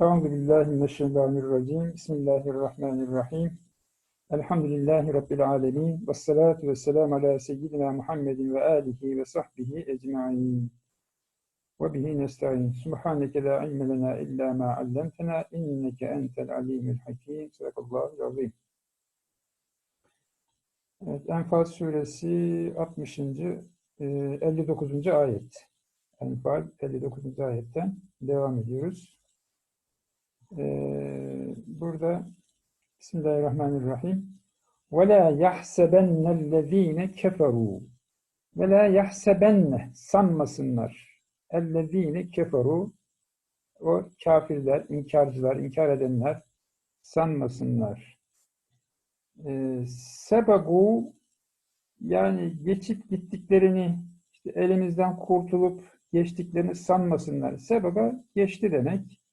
Euzu billahi mineşşeytanirracim. Bismillahirrahmanirrahim. Elhamdülillahi rabbil alamin. Ves salatu vesselam ala seyyidina Muhammedin ve alihi ve sahbihi ecmaîn. Ve bihi nestaîn. Subhaneke la ilme lena illa ma 'allamtena inneke entel alimul hakim. Sadakallahu azim. Evet, Enfal suresi 60. e, 59. ayet. Enfal 59. ayetten devam ediyoruz. Ee, burada Bismillahirrahmanirrahim. Ve la yahsebennellezine keferu. Ve la yahsebenne sanmasınlar. Ellezine keferu. O kafirler, inkarcılar, inkar edenler sanmasınlar. Ee, sebagu yani geçip gittiklerini işte elimizden kurtulup geçtiklerini sanmasınlar. Sebaga geçti demek.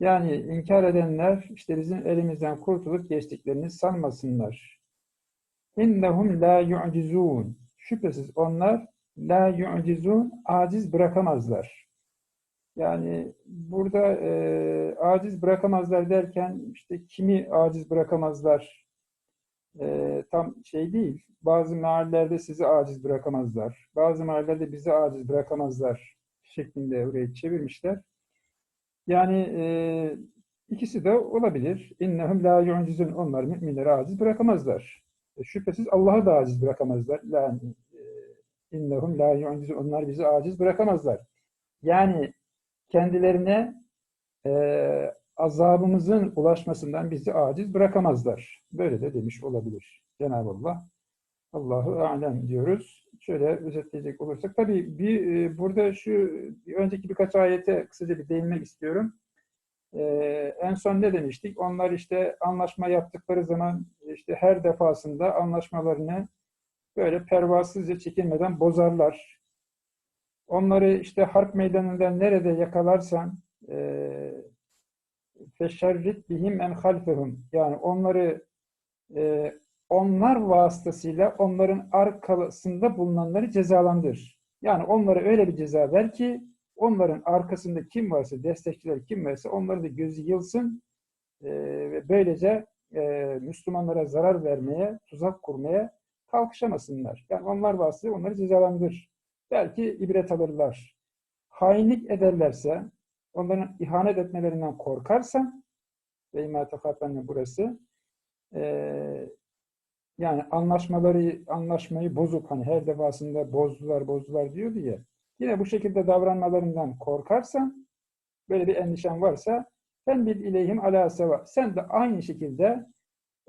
Yani inkar edenler işte bizim elimizden kurtulup geçtiklerini sanmasınlar. İnnehum la yu'cizun. Şüphesiz onlar la yu'cizun aciz bırakamazlar. Yani burada e, aciz bırakamazlar derken işte kimi aciz bırakamazlar e, tam şey değil. Bazı mahallelerde sizi aciz bırakamazlar. Bazı mahallelerde bizi aciz bırakamazlar şeklinde oraya çevirmişler. Yani e, ikisi de olabilir. İnnehum la yu'cizun. Onlar müminleri aciz bırakamazlar. E, şüphesiz Allah'ı da aciz bırakamazlar. La e, innehum la yu'cizun. Onlar bizi aciz bırakamazlar. Yani kendilerine e, azabımızın ulaşmasından bizi aciz bırakamazlar. Böyle de demiş olabilir Cenab-ı Allah. Allahu alem diyoruz. Şöyle özetleyecek olursak tabii bir e, burada şu bir önceki birkaç ayete kısaca bir değinmek istiyorum. E, en son ne demiştik? Onlar işte anlaşma yaptıkları zaman işte her defasında anlaşmalarını böyle pervasızca çekinmeden bozarlar. Onları işte harp meydanında nerede yakalarsan e, feşerrit bihim en halfehum yani onları e, onlar vasıtasıyla onların arkasında bulunanları cezalandır. Yani onlara öyle bir ceza ver ki onların arkasında kim varsa, destekçiler kim varsa onları da gözü yılsın e, ve böylece e, Müslümanlara zarar vermeye, tuzak kurmaya kalkışamasınlar. Yani onlar vasıtasıyla onları cezalandır. Belki ibret alırlar. Hainlik ederlerse, onların ihanet etmelerinden korkarsan ve imâ burası e, yani anlaşmaları anlaşmayı bozup hani her defasında bozdular bozdular diyor diye yine bu şekilde davranmalarından korkarsan böyle bir endişen varsa sen bil ileyhim ala seva sen de aynı şekilde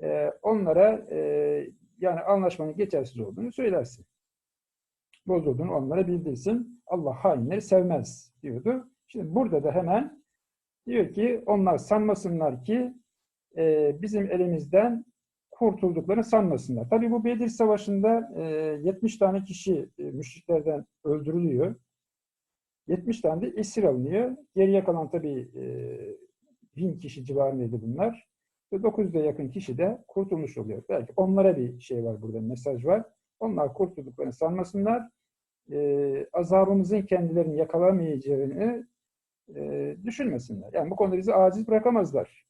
e, onlara e, yani anlaşmanın geçersiz olduğunu söylersin. Bozulduğunu onlara bildirsin. Allah hainleri sevmez diyordu. Şimdi burada da hemen diyor ki onlar sanmasınlar ki e, bizim elimizden kurtulduklarını sanmasınlar. Tabi bu Bedir Savaşı'nda e, 70 tane kişi e, müşriklerden öldürülüyor. 70 tane de esir alınıyor. Geriye kalan tabi e, 1000 kişi civarındaydı bunlar. Ve 900'e yakın kişi de kurtulmuş oluyor. Belki onlara bir şey var burada, mesaj var. Onlar kurtulduklarını sanmasınlar. E, azabımızın kendilerini yakalamayacağını e, düşünmesinler. Yani bu konuda bizi aciz bırakamazlar.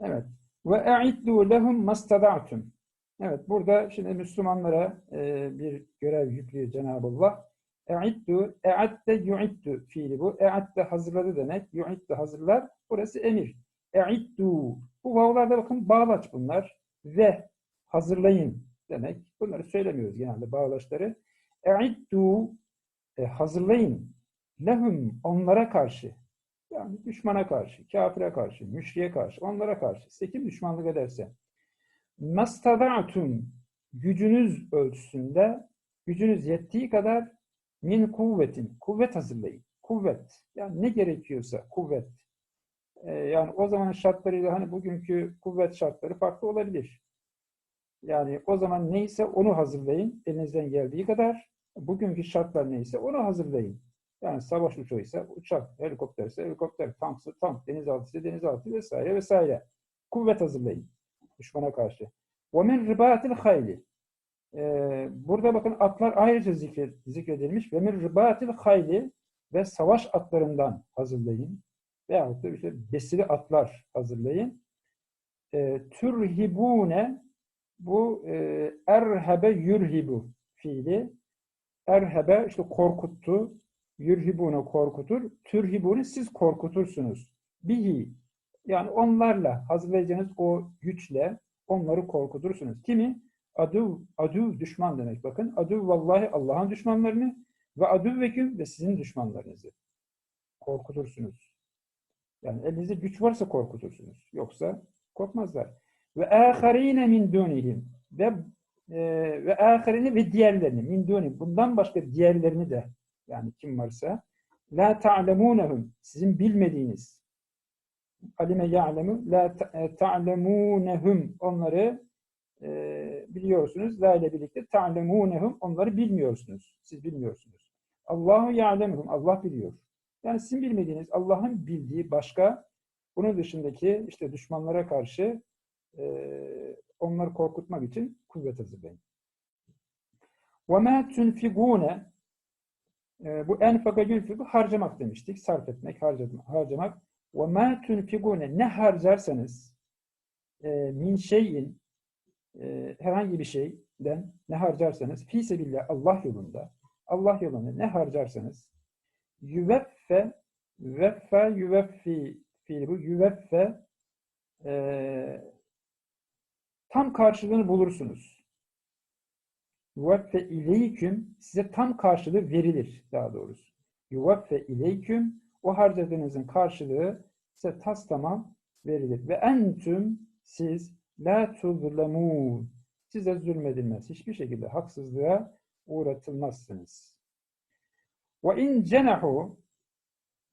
Evet. Ve e'iddu lehum mastada'tum. Evet burada şimdi Müslümanlara e, bir görev yüklüyor Cenab-ı Allah. E'iddu, e'adde yu'iddu fiili bu. E'adde hazırladı demek. Yu'iddu hazırlar. Burası emir. E'iddu. Bu vavlarda bakın bağlaç bunlar. Ve hazırlayın demek. Bunları söylemiyoruz genelde bağlaçları. E'iddu e, hazırlayın. Lehum onlara karşı. Yani düşmana karşı, kafire karşı, müşriye karşı, onlara karşı size kim düşmanlık ederse mastada'tum gücünüz ölçüsünde gücünüz yettiği kadar min kuvvetin, kuvvet hazırlayın. Kuvvet. Yani ne gerekiyorsa kuvvet. Ee, yani o zaman şartlarıyla hani bugünkü kuvvet şartları farklı olabilir. Yani o zaman neyse onu hazırlayın. Elinizden geldiği kadar. Bugünkü şartlar neyse onu hazırlayın. Yani savaş uçağı ise uçak, helikopter ise helikopter, tank ise tank, denizaltı ise denizaltı vesaire vesaire. Kuvvet hazırlayın düşmana karşı. وَمِنْ رِبَاتِ الْخَيْلِ ee, Burada bakın atlar ayrıca zikredilmiş. وَمِنْ رِبَاتِ الْخَيْلِ Ve savaş atlarından hazırlayın. veyahut da işte besili atlar hazırlayın. E, türhibune bu e, erhebe yürhibu fiili. Erhebe işte korkuttu. Yürhibune korkutur. Türhibune siz korkutursunuz. Bihi yani onlarla hazırlayacağınız o güçle onları korkutursunuz. Kimi? Adu, adu düşman demek. Bakın adu vallahi Allah'ın düşmanlarını ve adu veküm ve sizin düşmanlarınızı korkutursunuz. Yani elinizde güç varsa korkutursunuz. Yoksa korkmazlar. Ve âherîne min dûnihim ve e, ve âherîne ve diğerlerini min dûnihim. Bundan başka diğerlerini de yani kim varsa la ta'lemûnehum sizin bilmediğiniz alime ya'lemu la ta'lemûnehum onları e, biliyorsunuz. La ile birlikte ta'lemûnehum onları bilmiyorsunuz. Siz bilmiyorsunuz. Allahu ya'lemuhum Allah biliyor. Yani sizin bilmediğiniz Allah'ın bildiği başka bunun dışındaki işte düşmanlara karşı e, onları korkutmak için kuvvet hazırlayın. وَمَا تُنْفِقُونَ e, bu enfaka yülfiku harcamak demiştik. Sarf etmek, harcamak. harcamak. Ve ma tunfigune ne harcarsanız e, min şeyin e, herhangi bir şeyden ne harcarsanız fi sebillah Allah yolunda Allah yolunda ne harcarsanız yüveffe veffe yüveffi fiili bu yüveffe e, tam karşılığını bulursunuz. Yuveffe ileyküm size tam karşılığı verilir daha doğrusu. Yuveffe ileyküm o harcadığınızın karşılığı size tas tamam verilir. Ve entüm siz la tuzlemûn size zulmedilmez. Hiçbir şekilde haksızlığa uğratılmazsınız. Ve in cenahu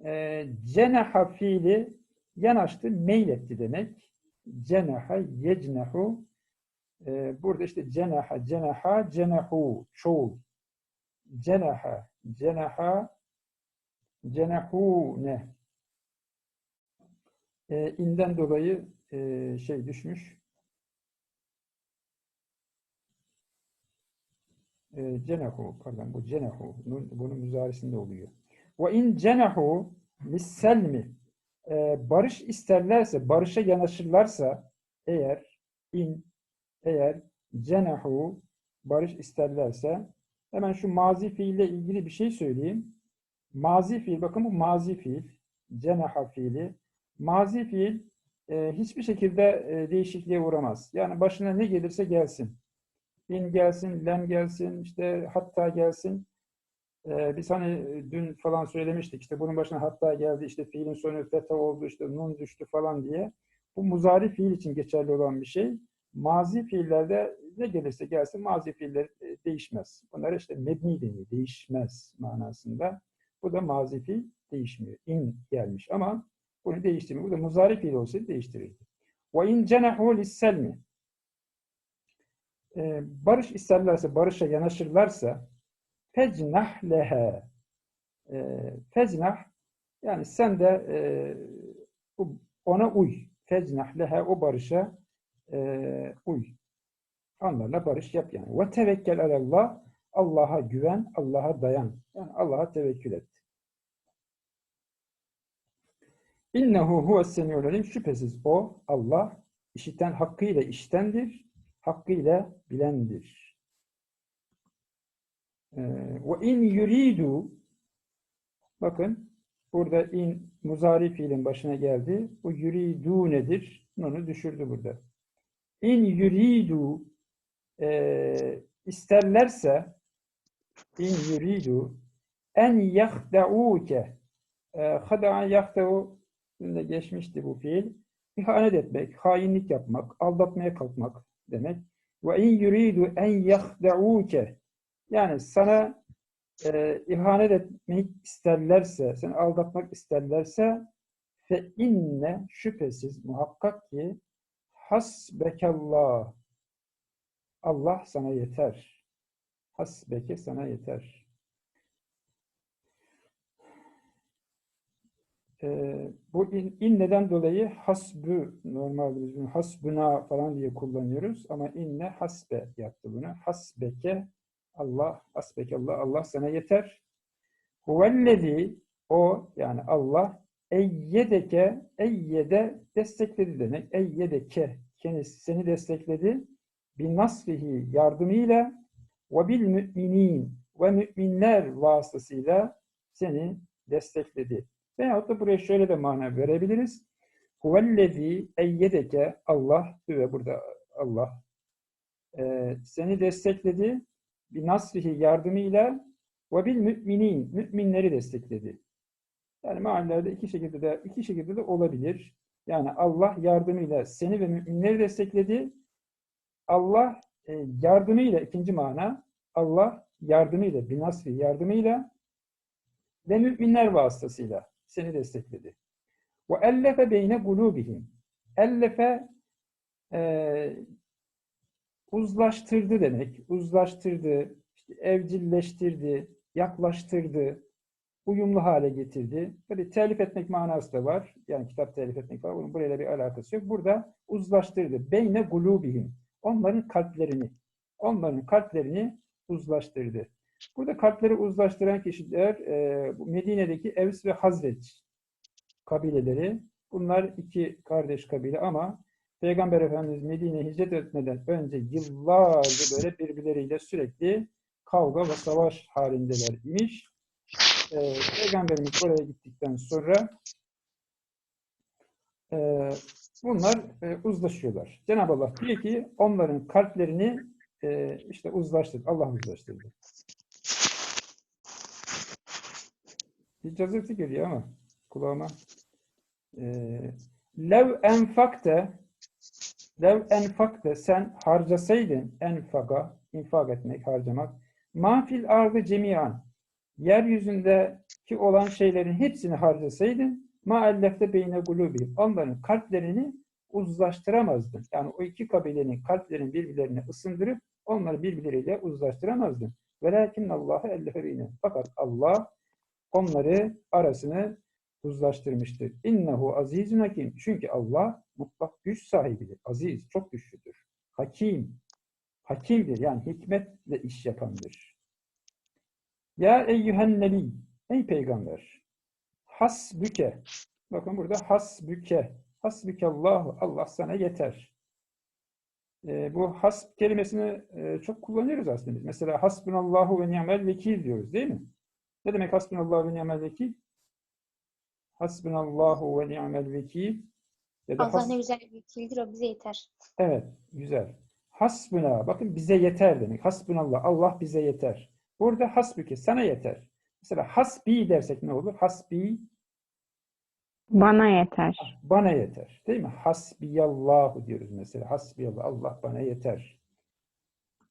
e, cenaha fiili yanaştı, meyletti demek. Cenaha yecnehu e, burada işte cenaha, cenaha, cenahu çoğul. Cenaha, cenaha cenahune e, inden dolayı e, şey düşmüş. E, cenahu, pardon bu cenahu, bunun müzarisinde oluyor. Ve in cenahu lisselmi barış isterlerse, barışa yanaşırlarsa eğer in eğer cenahu barış isterlerse hemen şu mazi fiille ilgili bir şey söyleyeyim. Mazi fiil, bakın bu mazi fiil, cenaha fiili. Mazi fiil e, hiçbir şekilde e, değişikliğe uğramaz. Yani başına ne gelirse gelsin. İn gelsin, lem gelsin, işte hatta gelsin. E, biz hani dün falan söylemiştik, işte bunun başına hatta geldi, işte fiilin sonu feta oldu, işte nun düştü falan diye. Bu muzari fiil için geçerli olan bir şey. Mazi fiillerde ne gelirse gelsin mazi fiiller e, değişmez. Bunlar işte mebni deniyor, değişmez manasında. Bu da mazi fiil değişmiyor. İn gelmiş ama bunu değiştirmiyor. Bu da muzari fiil olsaydı değiştirirdi. Ve in cenahu lisselmi ee, barış isterlerse, barışa yanaşırlarsa fecnah lehe ee, fecnah yani sen de e, ona uy. Fecnah lehe o barışa e, uy. Onlarla barış yap yani. Ve tevekkel alallah Allah'a güven, Allah'a dayan. Yani Allah'a tevekkül et. İnnehu huves semiyul alim. Şüphesiz o Allah işiten hakkıyla iştendir, hakkıyla bilendir. Ee, ve in yuridu bakın burada in muzari fiilin başına geldi. Bu yuridu nedir? Onu düşürdü burada. İn yuridu e, isterlerse in yuridu en yahda'uke hada'a yahda'u Üstünde geçmişti bu fiil. İhanet etmek, hainlik yapmak, aldatmaya kalkmak demek. Ve in yuridu en yahda'uke yani sana e, ihanet etmek isterlerse, seni aldatmak isterlerse fe inne şüphesiz muhakkak ki hasbekallah Allah sana yeter. Hasbeke sana yeter. e, bu in, inneden dolayı hasbü normalde biz bunu hasbuna falan diye kullanıyoruz ama inne hasbe yaptı bunu. Hasbeke Allah, hasbeke Allah, Allah sana yeter. Huvellezi o yani Allah eyyedeke eyyede destekledi demek. Eyyedeke kendisi seni destekledi. Bir nasrihi yardımıyla ve bil müminin ve müminler vasıtasıyla seni destekledi. Veyahut da buraya şöyle de mana verebiliriz. Huvellezî eyyedeke Allah ve burada Allah e, seni destekledi. Bir nasrihi yardımıyla ve bil müminin müminleri destekledi. Yani mahallelerde iki şekilde de iki şekilde de olabilir. Yani Allah yardımıyla seni ve müminleri destekledi. Allah e, yardımıyla ikinci mana Allah yardımıyla binasri yardımıyla ve müminler vasıtasıyla seni destekledi. Ve ellefe beyne kulubihim. Ellefe e, uzlaştırdı demek. Uzlaştırdı, işte evcilleştirdi, yaklaştırdı, uyumlu hale getirdi. Tabi telif etmek manası da var. Yani kitap telif etmek var. Bunun burayla bir alakası yok. Burada uzlaştırdı. Beyne gulubihim. Onların kalplerini. Onların kalplerini uzlaştırdı. Burada kalpleri uzlaştıran kişiler e, Medine'deki Evs ve Hazreç kabileleri. Bunlar iki kardeş kabile ama Peygamber Efendimiz Medine'ye hicret etmeden önce yıllarca böyle birbirleriyle sürekli kavga ve savaş halindeler imiş. Ee, Peygamberimiz oraya gittikten sonra e, bunlar e, uzlaşıyorlar. Cenab-ı Allah diyor ki onların kalplerini e, işte uzlaştırdı. Allah uzlaştırdı. Bir cazırtı geliyor ama kulağıma. Ee, Lev enfakte Lev enfakte sen harcasaydın enfaka, infak etmek, harcamak. Mafil ardı cemiyan yeryüzündeki olan şeylerin hepsini harcasaydın maallefte beyne gulubi onların kalplerini uzlaştıramazdın. Yani o iki kabilenin kalplerini birbirlerine ısındırıp onları birbirleriyle uzlaştıramazdın. Velakin Allah'ı ellefe beyne. Fakat Allah onları arasını uzlaştırmıştır. İnnehu azizun hakim. Çünkü Allah mutlak güç sahibidir. Aziz, çok güçlüdür. Hakim, hakimdir. Yani hikmetle iş yapandır. Ya eyyühen nebi, ey peygamber, hasbüke, bakın burada hasbüke, hasbüke Allahu, Allah sana yeter. Ee, bu hasb kelimesini e, çok kullanıyoruz aslında biz. Mesela hasbunallahu ve ni'mel vekil diyoruz değil mi? Ne demek hasbunallahu ve ni'mel vekil? Hasbunallahu ve ni'mel vekil. Ya da Allah has- ne güzel bir vekildir o bize yeter. Evet, güzel. Hasbuna, bakın bize yeter demek. Hasbunallah, Allah bize yeter. Burada hasbüke, sana yeter. Mesela hasbi dersek ne olur? Hasbi, Bana yeter. bana yeter. Değil mi? Hasbiyallahu diyoruz mesela. Hasbiyallah, Allah bana yeter.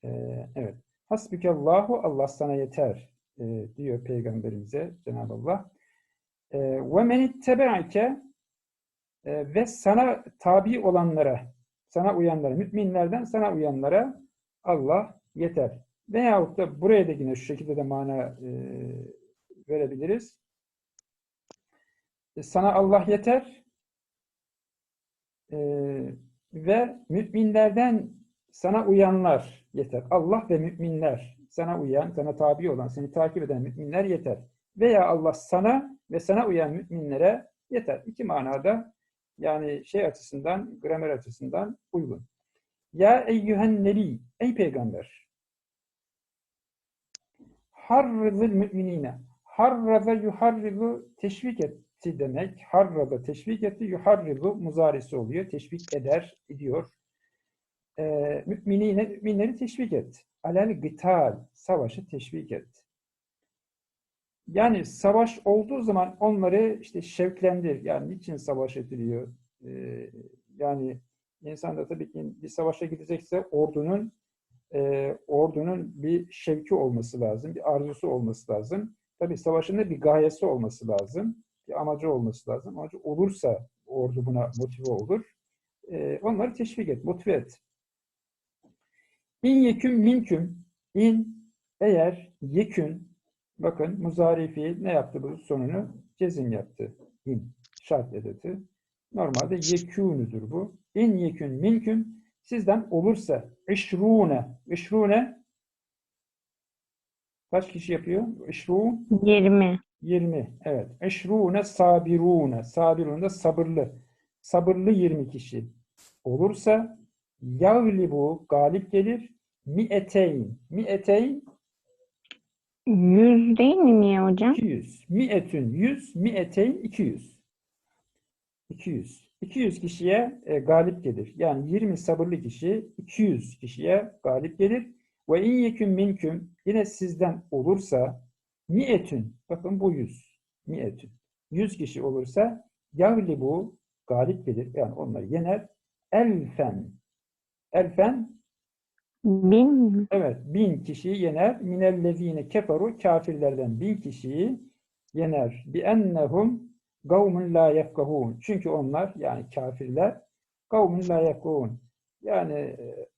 Ee, evet. Hasbikallahu, Allah sana yeter ee, diyor Peygamberimize Cenab-ı Allah. Ee, Ve men ittebe'ake e, ve sana tabi olanlara, sana uyanlara, müminlerden sana uyanlara Allah yeter. Veyahut da buraya da yine şu şekilde de mana e, verebiliriz. E, Sana Allah yeter e, ve müminlerden sana uyanlar yeter. Allah ve müminler sana uyan, sana tabi olan, seni takip eden müminler yeter. Veya Allah sana ve sana uyan müminlere yeter. İki manada yani şey açısından, gramer açısından uygun. Ya eyyühen nebi, ey peygamber. Harrizil müminine. Harraza yuharrizu teşvik etti demek. Harraza teşvik etti, yuharrizu muzarisi oluyor. Teşvik eder, ediyor. Ee, müminine, müminleri teşvik et. Alel gıtal, savaşı teşvik et. Yani savaş olduğu zaman onları işte şevklendir. Yani niçin savaş ediliyor? Ee, yani insan da tabii ki bir savaşa gidecekse ordunun e, ordunun bir şevki olması lazım, bir arzusu olması lazım. Tabii savaşın da bir gayesi olması lazım, bir amacı olması lazım. Amacı olursa ordu buna motive olur. Ee, onları teşvik et, motive et. İn yeküm minküm, in eğer yekün, bakın muzari fiil ne yaptı bu sonunu? Cezim yaptı. İn, şart edeti. Normalde yekûnüdür bu. İn yekün minküm, sizden olursa işrûne, işrûne kaç kişi yapıyor? İşrûn, 20. 20. Evet. Eşrûne sabirûne. Sabirûne de sabırlı. Sabırlı 20 kişi olursa yaglibu galip gelir. Mi'eteyn. Mi'eteyn Yüz değil mi Mia hocam? 200. Mi'etün 100. Mi'eteyn 200. 200. 200 kişiye e, galip gelir. Yani 20 sabırlı kişi 200 kişiye galip gelir. Ve in yekün minküm yine sizden olursa mi'etün bakın bu 100. Mi'etün. 100 kişi olursa yaglibu galip gelir. Yani onları yener. Elfen. Elfen Bin? Evet, bin kişiyi yener. Minellezine keferu kafirlerden bin kişiyi yener. Bi ennehum kavmun la yefkahun. Çünkü onlar yani kafirler kavmun la yefkahun. Yani e,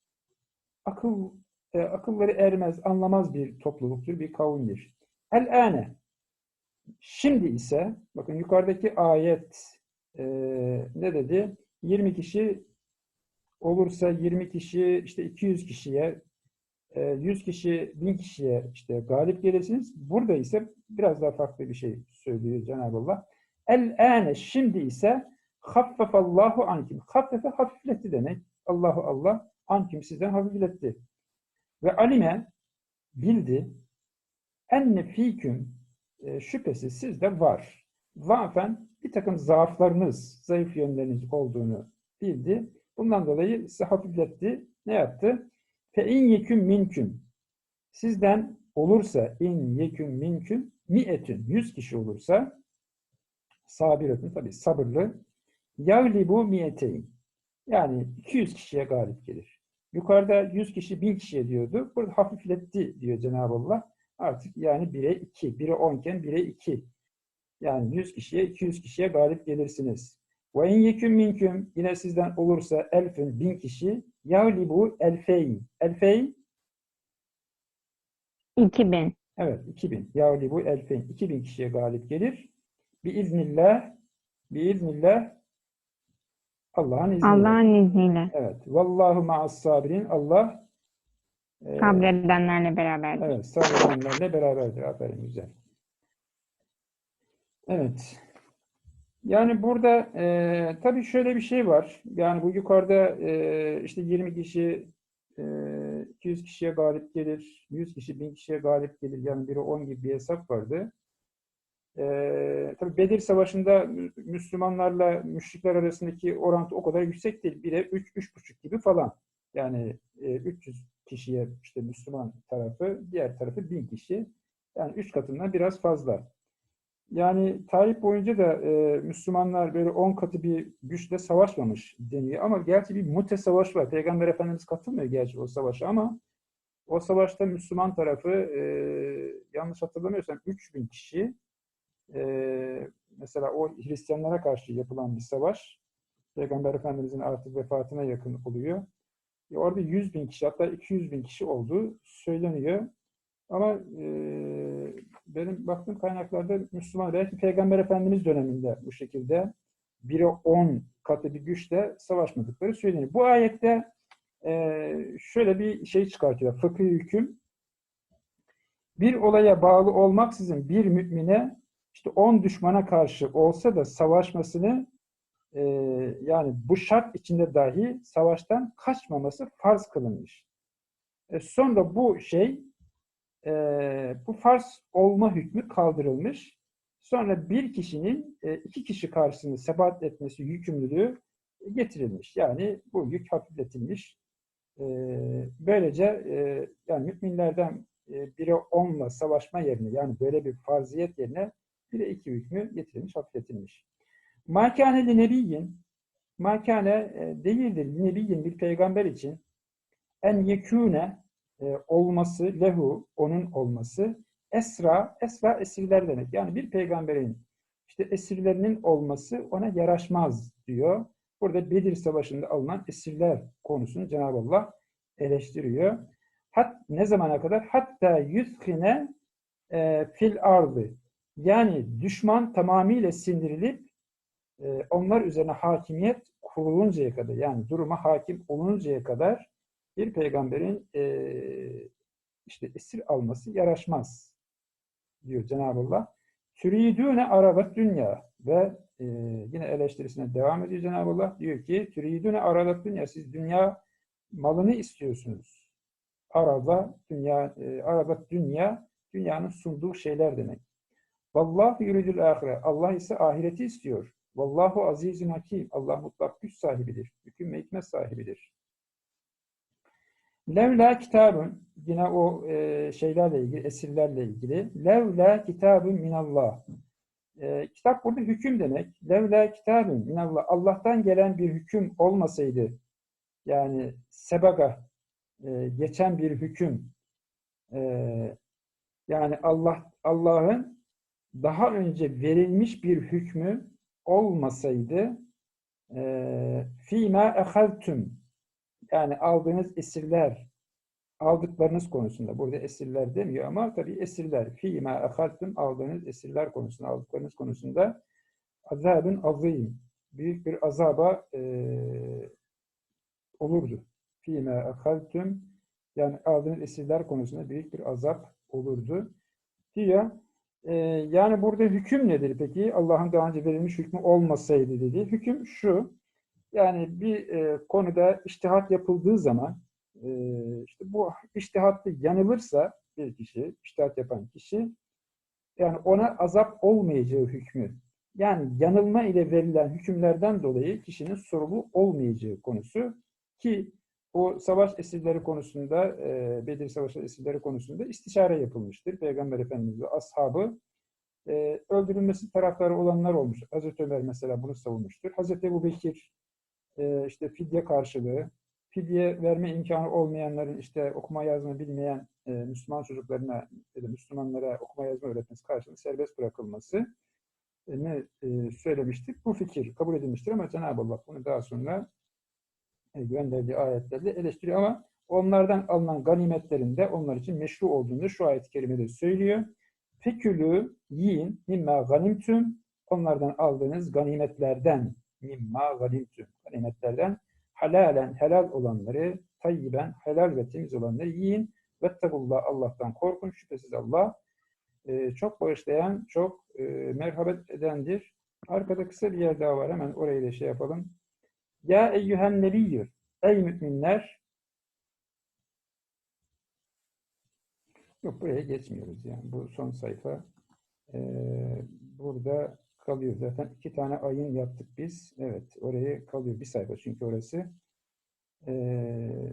akıl e, akılları ermez, anlamaz bir topluluktur, bir kavimdir. El ane. Şimdi ise bakın yukarıdaki ayet e, ne dedi? 20 kişi olursa 20 kişi işte 200 kişiye e, 100 kişi 1000 kişiye işte galip gelirsiniz. Burada ise biraz daha farklı bir şey söylüyor Cenab-ı Allah. El ane şimdi ise haffefallahu ankim. Haffefe hafifletti demek. Allahu Allah ankim sizden hafifletti. Ve alime bildi enne fiküm e, şüphesiz sizde var. Zafen bir takım zaaflarınız, zayıf yönleriniz olduğunu bildi. Bundan dolayı size hafifletti. Ne yaptı? Fe in yeküm minküm. Sizden olursa in yeküm minküm mi'etün. Yüz kişi olursa sabiretün tabi sabırlı. Yaglibu mi'eteyn. Yani 200 kişiye galip gelir. Yukarıda 100 kişi 1000 kişiye diyordu. Burada hafifletti diyor Cenab-ı Allah. Artık yani 1'e 2. 1'e 10 iken 1'e 2. Yani 100 kişiye 200 kişiye galip gelirsiniz. Ve in yeküm minküm yine sizden olursa elfün bin kişi yaglibu elfeyn. Elfeyn İki bin. evet 2000. Yaglibu elfeyn. 2000 kişiye galip gelir. Biiznillah biiznillah Allah'ın izniyle. Allah'ın izniyle. Evet. Vallahu ma'as sabirin. Allah e, Sabredenlerle beraber. Evet, sabredenlerle beraberdir. Aferin, güzel. Evet. Yani burada e, tabii şöyle bir şey var. Yani bu yukarıda e, işte 20 kişi e, 200 kişiye galip gelir, 100 kişi 1000 kişiye galip gelir. Yani biri 10 gibi bir hesap vardı. E, tabii Bedir Savaşı'nda Mü- Müslümanlarla müşrikler arasındaki orantı o kadar yüksek değil. 1'e 3, 3,5 gibi falan. Yani e, 300 kişiye işte Müslüman tarafı, diğer tarafı 1000 kişi. Yani 3 katından biraz fazla. Yani tarih boyunca da e, Müslümanlar böyle 10 katı bir güçle savaşmamış deniyor. Ama gerçi bir mute savaş var. Peygamber Efendimiz katılmıyor gerçi o savaşa ama o savaşta Müslüman tarafı e, yanlış hatırlamıyorsam 3000 kişi e, mesela o Hristiyanlara karşı yapılan bir savaş Peygamber Efendimizin artık vefatına yakın oluyor. E, orada 100 bin kişi hatta 200 bin kişi olduğu söyleniyor. Ama e, benim baktığım kaynaklarda Müslüman belki Peygamber Efendimiz döneminde bu şekilde 1'e 10 katı bir güçle savaşmadıkları söyleniyor. Bu ayette e, şöyle bir şey çıkartıyor. Fıkıh hüküm bir olaya bağlı olmaksızın bir mümine işte 10 düşmana karşı olsa da savaşmasını e, yani bu şart içinde dahi savaştan kaçmaması farz kılınmış. E, sonra bu şey e, bu farz olma hükmü kaldırılmış. Sonra bir kişinin e, iki kişi karşısında sebat etmesi yükümlülüğü getirilmiş. Yani bu yük hafifletilmiş. E, böylece e, yani müminlerden e, bire onla savaşma yerine yani böyle bir farziyet yerine bire iki hükmü getirilmiş, hafifletilmiş. Makane nebiyyin makane değildir. Nebiyyin bir peygamber için en yekûne e, olması, lehu, onun olması, esra, esra esirler demek. Yani bir peygamberin işte esirlerinin olması ona yaraşmaz diyor. Burada Bedir Savaşı'nda alınan esirler konusunu Cenab-ı Allah eleştiriyor. Hat, ne zamana kadar? Hatta yüzhine e, fil ardı. Yani düşman tamamıyla sindirilip e, onlar üzerine hakimiyet kuruluncaya kadar yani duruma hakim olununcaya kadar bir peygamberin e, işte esir alması yaraşmaz diyor Cenab-ı Allah. Türidüne arabat dünya ve e, yine eleştirisine devam ediyor Cenab-ı Allah. Diyor ki türidüne arabat dünya siz dünya malını istiyorsunuz. Araba dünya e, arabat dünya dünyanın sunduğu şeyler demek. Vallahu yuridul ahire. Allah ise ahireti istiyor. Vallahu azizun hakim. Allah mutlak güç sahibidir. Hüküm ve hikmet sahibidir. Levla kitabın yine o e, şeylerle ilgili, esirlerle ilgili. Levla kitabın minallah. E, kitap burada hüküm demek. Levla kitabın minallah. Allah'tan gelen bir hüküm olmasaydı yani sebaga e, geçen bir hüküm e, yani Allah Allah'ın daha önce verilmiş bir hükmü olmasaydı e, fîmâ ehaltüm yani aldığınız esirler aldıklarınız konusunda burada esirler demiyor ama tabii esirler fîmâ ehaltüm aldığınız esirler konusunda aldıklarınız konusunda azabın azim büyük bir azaba e, olurdu. Fîmâ ehaltüm yani aldığınız esirler konusunda büyük bir azap olurdu diyor. Ee, yani burada hüküm nedir peki? Allah'ın daha önce verilmiş hükmü olmasaydı dedi. Hüküm şu, yani bir e, konuda iştihat yapıldığı zaman e, işte bu iştihatta yanılırsa bir kişi, iştihat yapan kişi yani ona azap olmayacağı hükmü yani yanılma ile verilen hükümlerden dolayı kişinin sorumlu olmayacağı konusu ki o savaş esirleri konusunda, e, Bedir Savaşı esirleri konusunda istişare yapılmıştır. Peygamber Efendimiz ve ashabı e, öldürülmesi taraftarı olanlar olmuş. Hazreti Ömer mesela bunu savunmuştur. Hazreti Ebu Bekir e, işte fidye karşılığı, fidye verme imkanı olmayanların işte okuma yazma bilmeyen e, Müslüman çocuklarına ya da Müslümanlara okuma yazma öğretmesi karşılığı serbest bırakılması e, ne e, söylemiştik. Bu fikir kabul edilmiştir ama Cenab-ı Allah bunu daha sonra gönderdiği ayetlerle eleştiriyor ama onlardan alınan ganimetlerin de onlar için meşru olduğunu şu ayet-i kerimede söylüyor. Fekülü yiyin mimma ganimtüm onlardan aldığınız ganimetlerden mimma ganimtüm ganimetlerden halalen helal olanları tayyiben helal ve temiz olanları yiyin vettegullah Allah'tan korkun şüphesiz Allah e, çok bağışlayan çok e, merhamet edendir. Arkada kısa bir yer daha var hemen orayı da şey yapalım. Ya eyyühen nebiyyü ey müminler Yok buraya geçmiyoruz yani. Bu son sayfa. Ee, burada kalıyor. Zaten iki tane ayın yaptık biz. Evet oraya kalıyor. Bir sayfa çünkü orası. Ee,